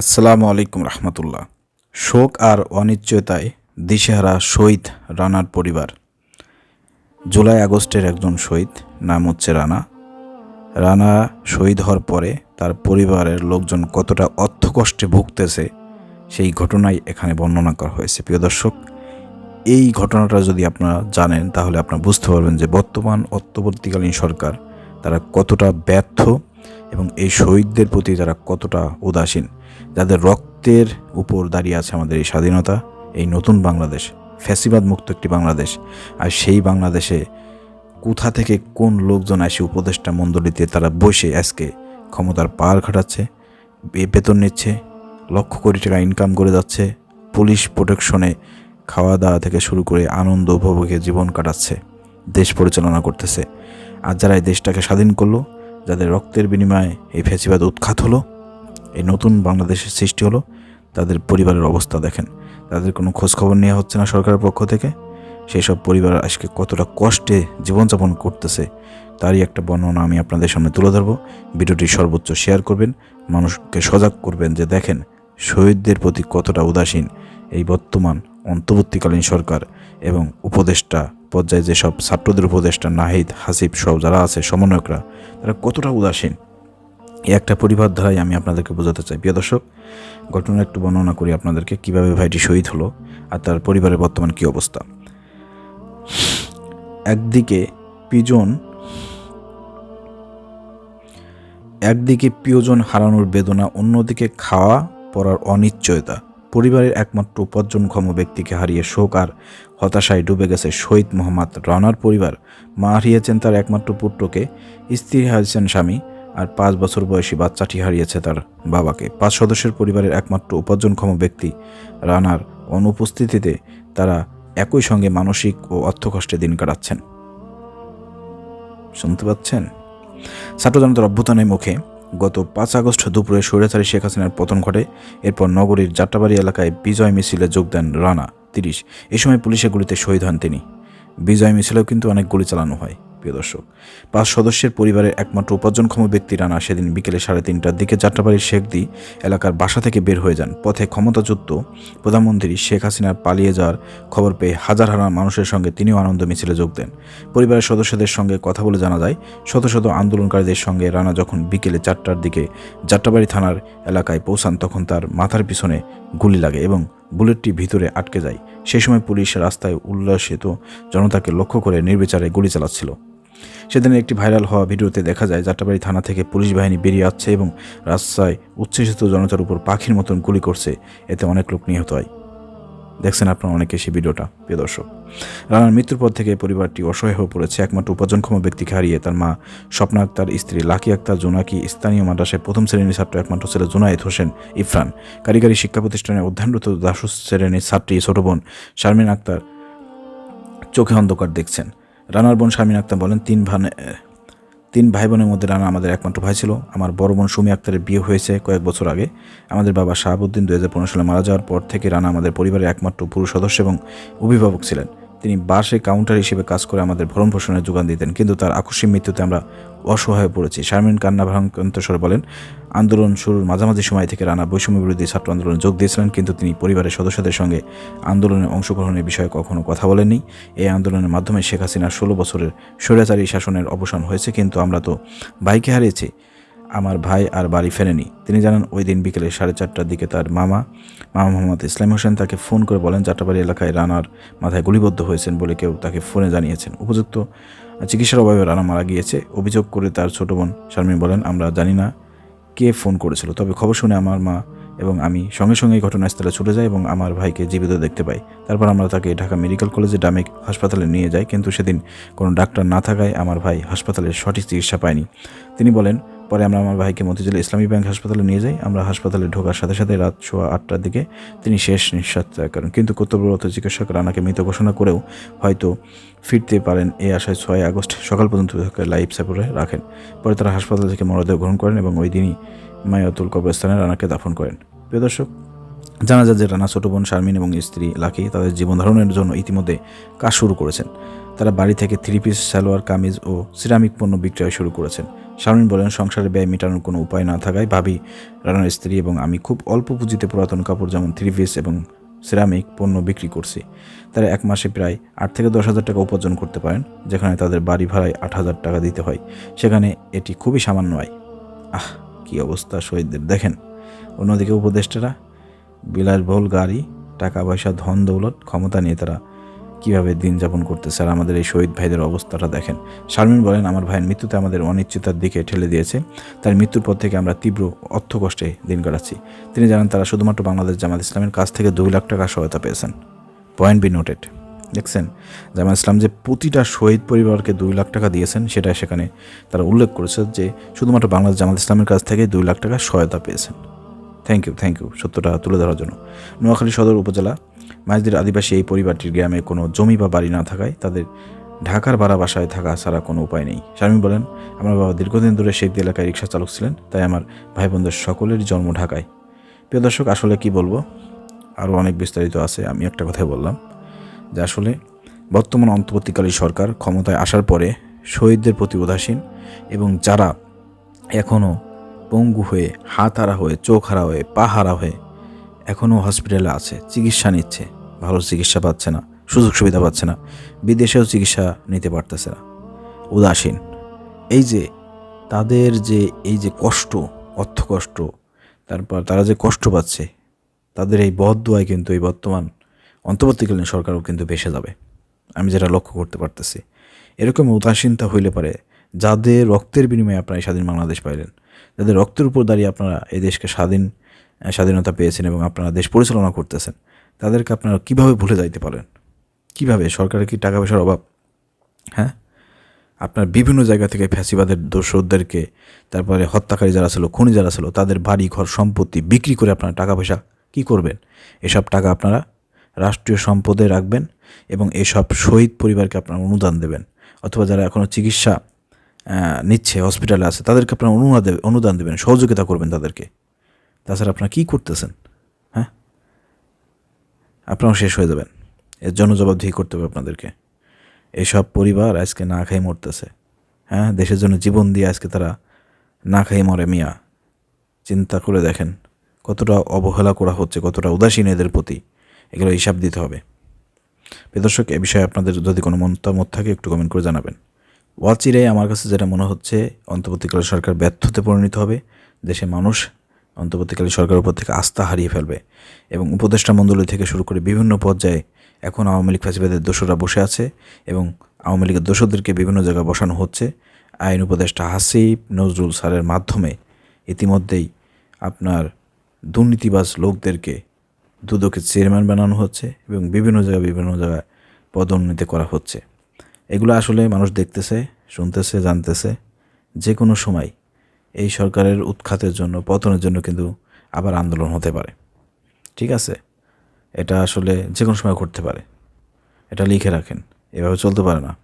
আসসালামু আলাইকুম রহমতুল্লাহ। শোক আর অনিশ্চয়তায় দিশেহারা শহীদ রানার পরিবার। জুলাই আগস্টের একজন শহীদ, নাম হচ্ছে রানা। রানা শহীদ হওয়ার পরে তার পরিবারের লোকজন কতটা অর্থকষ্টে ভুগতেছে সেই ঘটনাই এখানে বর্ণনা করা হয়েছে। প্রিয় দর্শক, এই ঘটনাটা যদি আপনারা জানেন, তাহলে আপনারা বুঝতে পারবেন যে বর্তমান অন্তর্বর্তীকালীন সরকার তারা কতটা ব্যর্থ এবং এই শহীদদের প্রতি তারা কতটা উদাসীন, যাদের রক্তের উপর দাঁড়িয়ে আছে আমাদের এই স্বাধীনতা, এই নতুন বাংলাদেশ ফ্যাসিবাদ মুক্ত একটি বাংলাদেশ। আর সেই বাংলাদেশে কোথা থেকে কোন লোকজন এসে উপদেষ্টা মণ্ডলীতে তারা বসে আজকে ক্ষমতার পার খাটাচ্ছে বেতন নিচ্ছে, লক্ষ কোটি টাকা ইনকাম করে যাচ্ছে পুলিশ প্রোটেকশনে খাওয়া দাওয়া থেকে শুরু করে আনন্দ উপভোগে জীবন কাটাচ্ছে, দেশ পরিচালনা করতেছে। আর যারা এই দেশটাকে স্বাধীন করল, যাদের রক্তের বিনিময়ে এই ফ্যাসিবাদ উৎখাত হলো, এই নতুন বাংলাদেশের সৃষ্টি হলো, তাদের পরিবারের অবস্থা দেখেন। তাদের কোনো খোঁজখবর নেওয়া হচ্ছে না সরকারের পক্ষ থেকে। সেই সব পরিবার আজকে কতটা কষ্টে জীবনযাপন করতেছে, তারই একটা বর্ণনা আমি আপনাদের সামনে তুলে ধরবো। ভিডিওটি সর্বোচ্চ শেয়ার করবেন, মানুষকে সজাগ করবেন যে দেখেন, শহীদদের প্রতি কতটা উদাসীন। এই বর্তমান অন্তর্বর্তীকালীন সরকার এবং উপদেষ্টা পর্যায়ে যেসব ছাত্রদের উপদেষ্টা নাহিদ, হাসিব সব যারা আছে সমন্বয়করা, তারা কতটা উদাসীন? এই একটা পরিবার ধারাই আমি আপনাদেরকে বোঝাতে চাই। প্রিয় দর্শক ঘটনা একটু বর্ণনা করি আপনাদেরকে, কীভাবে ভাইটি শহীদ হলো আর তার পরিবারের বর্তমান কি অবস্থা। একদিকে পিজন, একদিকে প্রিয়জন হারানোর বেদনা, অন্যদিকে খাওয়া পড়ার অনিশ্চয়তা। পরিবারের একমাত্র উপার্জনক্ষম ব্যক্তিকে হারিয়ে শোক আর হতাশায় ডুবে গেছে শহীদ মোহাম্মদ রানার পরিবার। মা হারিয়েছেন তার একমাত্র পুত্রকে, স্ত্রী হারিয়েছেন স্বামী আর পাঁচ বছর বয়সী বাচ্চাটি হারিয়েছে তার বাবাকে। পাঁচ সদস্যের পরিবারের একমাত্র উপার্জনক্ষম ব্যক্তি রানার অনুপস্থিতিতে তারা একই সঙ্গে মানসিক ও অর্থকষ্টে দিন কাটাচ্ছেন। শুনতে পাচ্ছেন? ছাত্র জনতার অভ্যুত্থানের মুখে গত পাঁচ আগস্ট দুপুরে স্বৈরাচারী শেখ হাসিনার পতন ঘটে। এরপর নগরীর জাট্টাবাড়ি এলাকায় বিজয় মিছিলে যোগ দেন রানা তিরিশ। এ সময় পুলিশের গুলিতে শহীদ হন তিনি। বিজয় মিছিলেও কিন্তু অনেক গুলি চালানো হয়। প্রিয় দর্শক। পাঁচ সদস্যের পরিবারের একমাত্র উপার্জনক্ষম ব্যক্তি রানা সেদিন বিকেলে সাড়ে তিনটার দিকে যাত্রাবাড়ির শেখদি এলাকার বাসা থেকে বের হয়ে যান। পথে ক্ষমতাযুক্ত প্রধানমন্ত্রী শেখ হাসিনার পালিয়ে যাওয়ার খবর পেয়ে হাজার হাজার মানুষের সঙ্গে তিনিও আনন্দ মিছিলে যোগ দেন। পরিবারের সদস্যদের সঙ্গে কথা বলে জানা যায়, শত শত আন্দোলনকারীদের সঙ্গে রানা যখন বিকেলে চারটার দিকে যাত্রাবাড়ি থানার এলাকায় পৌঁছান, তখন তার মাথার পিছনে গুলি লাগে এবং বুলেটটি ভিতরে আটকে যায়। সেই সময় পুলিশ রাস্তায় উল্লাসিত জনতাকে লক্ষ্য করে নির্বিচারে গুলি চালাচ্ছিল। সেদিন একটি ভাইরাল হওয়া ভিডিওতে দেখা যায়, যাত্রাবাড়ি থানা থেকে পুলিশ বাহিনী বেরিয়ে আসছে এবং রাস্তায় উচ্ছ্বসিত জনতার উপর পাখির মতন গুলি করছে। এতে অনেক লোক নিহত হয়। দেখছেন আপনারা অনেকে সেই ভিডিওটা, প্রিয় দর্শক। রানার মৃত্যুর পর থেকে পরিবারটি অসহায় হয়ে পড়েছে। একমাত্র উপার্জনক্ষম ব্যক্তিকে হারিয়ে তার মা স্বপ্না আক্তার, স্ত্রী লাকি আক্তার, জোনাকি, স্থানীয় মাদ্রাসায় প্রথম শ্রেণির ছাত্র, একমাত্র ছেলে জোনায়েদ হোসেন ইফরান। কারিগরি শিক্ষা প্রতিষ্ঠানে অধ্যয়নরত দ্বাদশ শ্রেণির ছাত্রী ছোট বোন শারমিন আক্তার চোখে অন্ধকার দেখছেন। রানার বোন শামিন আক্তার বলেন, তিন ভানে তিন ভাই বোনের মধ্যে রানা আমাদের একমাত্র ভাই ছিল। আমার বড় বোন সুমি আক্তারের বিয়ে হয়েছে কয়েক বছর আগে। আমাদের বাবা শাহাবুদ্দিন দু হাজার পনেরো সালে মারা যাওয়ার পর থেকে রানা আমাদের পরিবারের একমাত্র পুরুষ সদস্য এবং অভিভাবক ছিলেন। তিনি বাসে কাউন্টার হিসেবে কাজ করে আমাদের ভরণ পোষণের যোগান দিতেন, কিন্তু তার আকস্মিক মৃত্যুতে আমরা অসহায় পড়েছি। শারমিন কান্না ভারান্তস্বর বলেন, আন্দোলন শুরুর মাঝামাঝি সময় থেকে রানা বৈষম্য বিরোধী ছাত্র আন্দোলনে যোগ দিয়েছিলেন, কিন্তু তিনি পরিবারের সদস্যদের সঙ্গে আন্দোলনে অংশগ্রহণের বিষয়ে কখনো কথা বলেননি। এই আন্দোলনের মাধ্যমে শেখ হাসিনার ষোলো বছরের স্বৈরাচারী শাসনের অবসান হয়েছে, কিন্তু আমরা তো ভাইকে হারিয়েছি। আমার ভাই আর বাড়ি ফেরেনি। তিনি জানান, ওই দিন বিকেলে সাড়ে চারটার দিকে তার মামা মামা মোহাম্মদ ইসলাম হোসেন তাকে ফোন করে বলেন যাত্রাবাড়ি এলাকায় রানার মাথায় গুলিবদ্ধ হয়েছেন বলে কেউ তাকে ফোনে জানিয়েছেন। উপযুক্ত চিকিৎসার অভাবে রানা মারা গিয়েছে। অভিযোগ করে তার ছোট বোন শারমিন বলেন, আমরা জানি না কে ফোন করেছিল, তবে খবর শুনে আমার মা এবং আমি সঙ্গে সঙ্গে ঘটনাস্থলে ছুটে যাই এবং আমার ভাইকে জীবিত দেখতে পাই। তারপর আমরা তাকে ঢাকা মেডিকেল কলেজে ডামেক হাসপাতালে নিয়ে যাই, কিন্তু সেদিন কোনো ডাক্তার না থাকায় আমার ভাই হাসপাতালে সঠিক চিকিৎসা পায়নি। তিনি বলেন পরে আমরা আমার ভাইকে মতিঝিল ইসলামী ব্যাংক হাসপাতালে নিয়ে যাই। আমরা হাসপাতালে ঢোকার সাথে সাথে রাত সোয়া আটটার দিকে তিনি শেষ নিঃশ্বাস ত্যাগ করেন। কিন্তু কর্তব্যরত চিকিৎসক রানাকে মৃত ঘোষণা করেও হয়তো ফিরতে পারেন এই আশায় ছয় আগস্ট সকাল পর্যন্ত লাইফ সাপোর্টে রাখেন। পরে তারা হাসপাতাল থেকে মরদেহ গ্রহণ করেন এবং ওই দিনই মায়াতুল কবরস্থানে রানাকে দাফন করেন। প্রিয় দর্শক, জানা যায় যে রানা ছোট বোন শারমিন এবং স্ত্রী লাকি তাদের জীবন ধারণের জন্য ইতিমধ্যে কাজ শুরু করেছেন। তারা বাড়ি থেকে থ্রি পিস, সালোয়ার, কামিজ ও সিরামিক পণ্য বিক্রয় শুরু করেছেন। শারমিন বলেন, সংসারে ব্যয় মেটানোর কোনো উপায় না থাকায় ভাবি, রানার স্ত্রী এবং আমি খুব অল্প পুঁজিতে পুরাতন কাপড় যেমন থ্রি পিস এবং সিরামিক পণ্য বিক্রি করছি। তারা এক মাসে প্রায় আট থেকে দশ হাজার টাকা উপার্জন করতে পারেন, যেখানে তাদের বাড়ি ভাড়ায় আট হাজার টাকা দিতে হয়। সেখানে এটি খুবই সামান্য আয়। আহ, কি অবস্থা শহীদদের, দেখেন। অন্যদিকে উপদেষ্টারা, বিলাসবহুল গাড়ি, টাকা পয়সা ধন দৌলত ক্ষমতা নিয়ে তারা কীভাবে দিন যাপন করতেছে আর আমাদের এই শহীদ ভাইদের অবস্থাটা দেখেন। শারমিন বলেন, আমার ভাইয়ের মৃত্যুতে আমাদের অনিশ্চিতার দিকে ঠেলে দিয়েছে। তার মৃত্যুর পর থেকে আমরা তীব্র অর্থ কষ্টে দিন কাটাচ্ছি। তিনি জানান, তারা শুধুমাত্র বাংলাদেশ জামাত ইসলামের কাছ থেকে দুই লাখ টাকা সহায়তা পেয়েছেন। পয়েন্ট বি নোটেড দেখছেন, জামাত ইসলাম যে প্রতিটা শহীদ পরিবারকে দুই লাখ টাকা দিয়েছেন সেটা সেখানে তারা উল্লেখ করেছে যে শুধুমাত্র বাংলাদেশ জামাত ইসলামের কাছ থেকে দুই লাখ টাকা সহায়তা পেয়েছেন। থ্যাংক ইউ থ্যাংক ইউ সত্যটা তুলে ধরার জন্য। নোয়াখালী সদর উপজেলা, মাঝদির আদিবাসী এই পরিবারটির গ্রামে কোনো জমি বা বাড়ি না থাকায় তাদের ঢাকার ভাড়া বাসায় থাকা ছাড়া কোনো উপায় নেই। শারমিন বলেন, আমার বাবা দীর্ঘদিন ধরে শেখ এলাকায় রিক্সা চালক ছিলেন, তাই আমার ভাই বোনদের সকলের জন্ম ঢাকায়। প্রিয় দর্শক, আসলে কি বলব? আরও অনেক বিস্তারিত আছে, আমি একটা কথাই বললাম যে আসলে বর্তমান অন্তর্বর্তীকালীন সরকার ক্ষমতায় আসার পরে শহীদদের প্রতি উদাসীন এবং যারা এখনও পঙ্গু হয়ে হাত হারা হয়ে চোখ হারা হয়ে পা হারা হয়ে এখনও হসপিটালে আছে। চিকিৎসা নিচ্ছে। ভালো চিকিৎসা পাচ্ছে না, সুযোগ সুবিধা পাচ্ছে না। বিদেশেও চিকিৎসা নিতে পারতেছে না। উদাসীন। এই যে তাদের যে, এই যে কষ্ট, অর্থ কষ্ট, তারপর তারা যে কষ্ট পাচ্ছে, তাদের এই বদদুয়ায় কিন্তু এই বর্তমান অন্তর্বর্তীকালীন সরকারও কিন্তু ভেসে যাবে। আমি যেটা লক্ষ্য করতে পারতেছি। এরকম উদাসীনতা হইলে পারে যাদের রক্তের বিনিময়ে আপনারা স্বাধীন বাংলাদেশ পাইলেন। যাদের রক্তের উপর দাঁড়িয়ে আপনারা এই দেশকে স্বাধীন স্বাধীনতা পেয়েছেন এবং আপনারা দেশ পরিচালনা করতেছেন, তাদেরকে আপনারা কীভাবে ভুলে যাইতে পারেন? কীভাবে? সরকারের কি টাকা পয়সার অভাব? হ্যাঁ? আপনার বিভিন্ন জায়গা থেকে ফ্যাসিবাদের দোষরদেরকে, তারপরে হত্যাকারী যারা ছিল, খুনি যারা ছিল, তাদের বাড়ি, ঘর, সম্পত্তি বিক্রি করে আপনারা টাকা পয়সা কী করবেন? এসব টাকা আপনারা রাষ্ট্রীয় সম্পদে রাখবেন এবং এসব শহীদ পরিবারকে আপনারা অনুদান দেবেন। অথবা যারা এখনও চিকিৎসা নিচ্ছে হসপিটালে আছে, তাদেরকে আপনারা অনুদান দেবে অনুদান দেবেন, সহযোগিতা করবেন তাদেরকে। তাছাড়া আপনারা কী করতেছেন? হ্যাঁ? আপনারাও শেষ হয়ে যাবেন। এর জন্য জবাবদিহি করতে হবে আপনাদেরকে। এইসব পরিবার আজকে না খাই মরতেছে। হ্যাঁ? দেশের জন্য জীবন দিয়ে আজকে তারা না খাই মরে মিয়া। চিন্তা করে দেখেন, কতটা অবহেলা করা হচ্ছে, কতটা উদাসীন এদের প্রতি। এগুলো হিসাব দিতে হবে। দর্শক, এ বিষয়ে আপনাদের যদি কোনো মতামত থাকে, একটু কমেন্ট করে জানাবেন। ওয়াচিরে আমার কাছে যেটা মনে হচ্ছে অন্তর্বর্তীকালীন সরকার ব্যর্থতে পরিণত হবে। দেশে মানুষ অন্তর্বর্তীকালীন সরকারের উপর থেকে আস্থা হারিয়ে ফেলবে এবং উপদেষ্টা মণ্ডলী থেকে শুরু করে বিভিন্ন পর্যায়ে এখন আওয়ামী লীগ ফ্যাসিবাদের দোষরা বসে আছে এবং আওয়ামী লীগের দোষদেরকে বিভিন্ন জায়গায় বসানো হচ্ছে। আইন উপদেষ্টা হাসিব নজরুল স্যারের মাধ্যমে ইতিমধ্যেই আপনার দুর্নীতিবাজ লোকদেরকে দুদকের চেয়ারম্যান বানানো হচ্ছে এবং বিভিন্ন জায়গায় বিভিন্ন জায়গায় পদোন্নতি করা হচ্ছে। এগুলো আসলে মানুষ দেখতেছে, শুনতেছে, জানতেছে যে কোনো সময়। এই সরকারের উৎখাতের জন্য, পতনের জন্য কিন্তু আবার আন্দোলন হতে পারে। ঠিক আছে? এটা আসলে যে কোনো সময় ঘটতে পারে। এটা লিখে রাখেন। এভাবে চলতে পারে না।